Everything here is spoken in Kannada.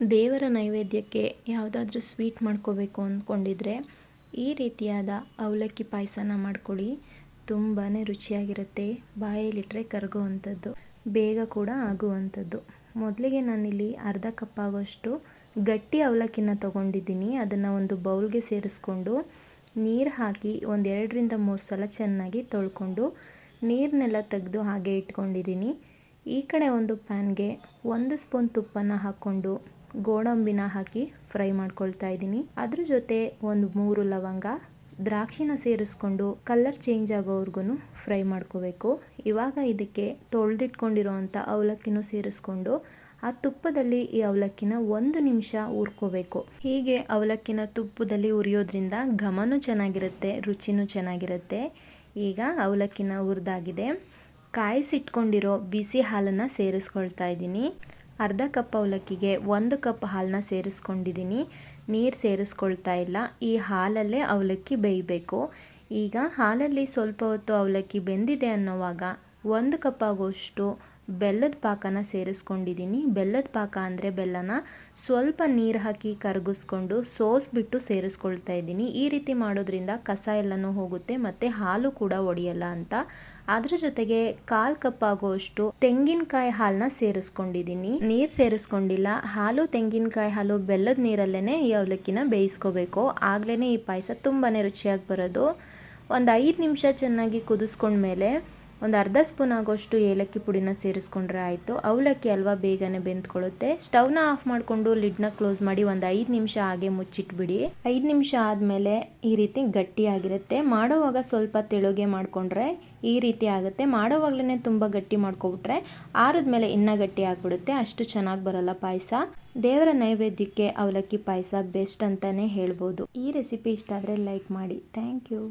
ದೇವರ ನೈವೇದ್ಯಕ್ಕೆ ಯಾವುದಾದ್ರೂ ಸ್ವೀಟ್ ಮಾಡ್ಕೋಬೇಕು ಅಂದ್ಕೊಂಡಿದ್ರೆ ಈ ರೀತಿಯಾದ ಅವಲಕ್ಕಿ ಪಾಯಸನ ಮಾಡ್ಕೊಳ್ಳಿ. ತುಂಬಾ ರುಚಿಯಾಗಿರುತ್ತೆ. ಬಾಯಲ್ಲಿಟ್ಟರೆ ಕರಗುವಂಥದ್ದು, ಬೇಗ ಕೂಡ ಆಗುವಂಥದ್ದು. ಮೊದಲಿಗೆ ನಾನಿಲ್ಲಿ ಅರ್ಧ ಕಪ್ ಆಗೋಷ್ಟು ಗಟ್ಟಿ ಅವಲಕ್ಕಿನ ತೊಗೊಂಡಿದ್ದೀನಿ. ಅದನ್ನು ಒಂದು ಬೌಲ್ಗೆ ಸೇರಿಸ್ಕೊಂಡು ನೀರು ಹಾಕಿ ಒಂದು ಎರಡರಿಂದ ಮೂರು ಸಲ ಚೆನ್ನಾಗಿ ತೊಳ್ಕೊಂಡು ನೀರನ್ನೆಲ್ಲ ತೆಗೆದು ಹಾಗೆ ಇಟ್ಕೊಂಡಿದ್ದೀನಿ. ಈ ಕಡೆ ಒಂದು ಪ್ಯಾನ್ಗೆ ಒಂದು ಸ್ಪೂನ್ ತುಪ್ಪನ ಹಾಕ್ಕೊಂಡು ಗೋಡಂಬಿನ ಹಾಕಿ ಫ್ರೈ ಮಾಡ್ಕೊಳ್ತಾ ಇದ್ದೀನಿ. ಅದ್ರ ಜೊತೆ ಒಂದು ಮೂರು ಲವಂಗ, ದ್ರಾಕ್ಷಿನ ಸೇರಿಸ್ಕೊಂಡು ಕಲರ್ ಚೇಂಜ್ ಆಗೋವ್ರಿಗೂ ಫ್ರೈ ಮಾಡ್ಕೋಬೇಕು. ಇವಾಗ ಇದಕ್ಕೆ ತೊಳೆದಿಟ್ಕೊಂಡಿರೋವಂಥ ಅವಲಕ್ಕಿನೂ ಸೇರಿಸ್ಕೊಂಡು ಆ ತುಪ್ಪದಲ್ಲಿ ಈ ಅವಲಕ್ಕಿನ ಒಂದು ನಿಮಿಷ ಹುರ್ಕೋಬೇಕು. ಹೀಗೆ ಅವಲಕ್ಕಿನ ತುಪ್ಪದಲ್ಲಿ ಉರಿಯೋದ್ರಿಂದ ಘಮನೂ ಚೆನ್ನಾಗಿರುತ್ತೆ, ರುಚಿನೂ ಚೆನ್ನಾಗಿರುತ್ತೆ. ಈಗ ಅವಲಕ್ಕಿನ ಹುರಿದಾಗಿದೆ. ಕಾಯಿಸಿಟ್ಕೊಂಡಿರೋ ಬಿಸಿ ಹಾಲನ್ನು ಸೇರಿಸ್ಕೊಳ್ತಾ ಇದ್ದೀನಿ. ಅರ್ಧ ಕಪ್ ಅವಲಕ್ಕಿಗೆ ಒಂದು ಕಪ್ ಹಾಲನ್ನ ಸೇರಿಸ್ಕೊಂಡಿದ್ದೀನಿ. ನೀರು ಸೇರಿಸ್ಕೊಳ್ತಾ ಇಲ್ಲ. ಈ ಹಾಲಲ್ಲೇ ಅವಲಕ್ಕಿ ಬೇಯಬೇಕು. ಈಗ ಹಾಲಲ್ಲಿ ಸ್ವಲ್ಪ ಹೊತ್ತು ಅವಲಕ್ಕಿ ಬೆಂದಿದೆ ಅನ್ನೋವಾಗ ಒಂದು ಕಪ್ ಆಗೋಷ್ಟು ಬೆಲ್ಲದ ಪಾಕನ ಸೇರಿಸ್ಕೊಂಡಿದ್ದೀನಿ ಬೆಲ್ಲದ ಪಾಕ ಅಂದರೆ ಬೆಲ್ಲನ ಸ್ವಲ್ಪ ನೀರು ಹಾಕಿ ಕರಗಿಸ್ಕೊಂಡು ಸೋಸ್ಬಿಟ್ಟು ಸೇರಿಸ್ಕೊಳ್ತಾ ಇದ್ದೀನಿ. ಈ ರೀತಿ ಮಾಡೋದ್ರಿಂದ ಕಸ ಎಲ್ಲನೂ ಹೋಗುತ್ತೆ ಮತ್ತು ಹಾಲು ಕೂಡ ಒಡೆಯಲ್ಲ ಅಂತ. ಅದ್ರ ಜೊತೆಗೆ ಕಾಲು ಕಪ್ ಆಗುವಷ್ಟು ತೆಂಗಿನಕಾಯಿ ಹಾಲನ್ನ ಸೇರಿಸ್ಕೊಂಡಿದ್ದೀನಿ ನೀರು ಸೇರಿಸ್ಕೊಂಡಿಲ್ಲ. ಹಾಲು, ತೆಂಗಿನಕಾಯಿ ಹಾಲು ಬೆಲ್ಲದ ನೀರಲ್ಲೇ ಈ ಅವಲಕ್ಕಿನ ಬೇಯಿಸ್ಕೋಬೇಕು. ಆಗ್ಲೇ ಈ ಪಾಯಸ ತುಂಬಾ ರುಚಿಯಾಗಿ ಬರೋದು. ಒಂದು ಐದು ನಿಮಿಷ ಚೆನ್ನಾಗಿ ಕುದಿಸ್ಕೊಂಡ್ಮೇಲೆ ಒಂದು ಅರ್ಧ ಸ್ಪೂನ್ ಆಗೋಷ್ಟು ಏಲಕ್ಕಿ ಪುಡಿನ ಸೇರಿಸ್ಕೊಂಡ್ರೆ ಆಯಿತು. ಅವಲಕ್ಕಿ ಅಲ್ವಾ ಬೇಗನೆ ಬೆಂದ್ಕೊಳ್ಳುತ್ತೆ. ಸ್ಟವ್ನ ಆಫ್ ಮಾಡಿಕೊಂಡು ಲಿಡ್ನ ಕ್ಲೋಸ್ ಮಾಡಿ ಒಂದು ಐದು ನಿಮಿಷ ಹಾಗೆ ಮುಚ್ಚಿಟ್ಬಿಡಿ. ಐದು ನಿಮಿಷ ಆದಮೇಲೆ ಈ ರೀತಿ ಗಟ್ಟಿಯಾಗಿರುತ್ತೆ. ಮಾಡೋವಾಗ ಸ್ವಲ್ಪ ತೆಳುಗೆ ಮಾಡಿಕೊಂಡ್ರೆ ಈ ರೀತಿ ಆಗುತ್ತೆ. ಮಾಡೋವಾಗ್ಲೇ ತುಂಬ ಗಟ್ಟಿ ಮಾಡ್ಕೊಬಿಟ್ರೆ ಆರಿದ್ಮೇಲೆ ಇನ್ನೂ ಗಟ್ಟಿ ಆಗಿಬಿಡುತ್ತೆ. ಅಷ್ಟು ಚೆನ್ನಾಗಿ ಬರಲ್ಲ ಪಾಯಸ. ದೇವರ ನೈವೇದ್ಯಕ್ಕೆ ಅವಲಕ್ಕಿ ಪಾಯಸ ಬೆಸ್ಟ್ ಅಂತಲೇ ಹೇಳ್ಬೋದು. ಈ ರೆಸಿಪಿ ಇಷ್ಟ ಆದರೆ ಲೈಕ್ ಮಾಡಿ. Thank you.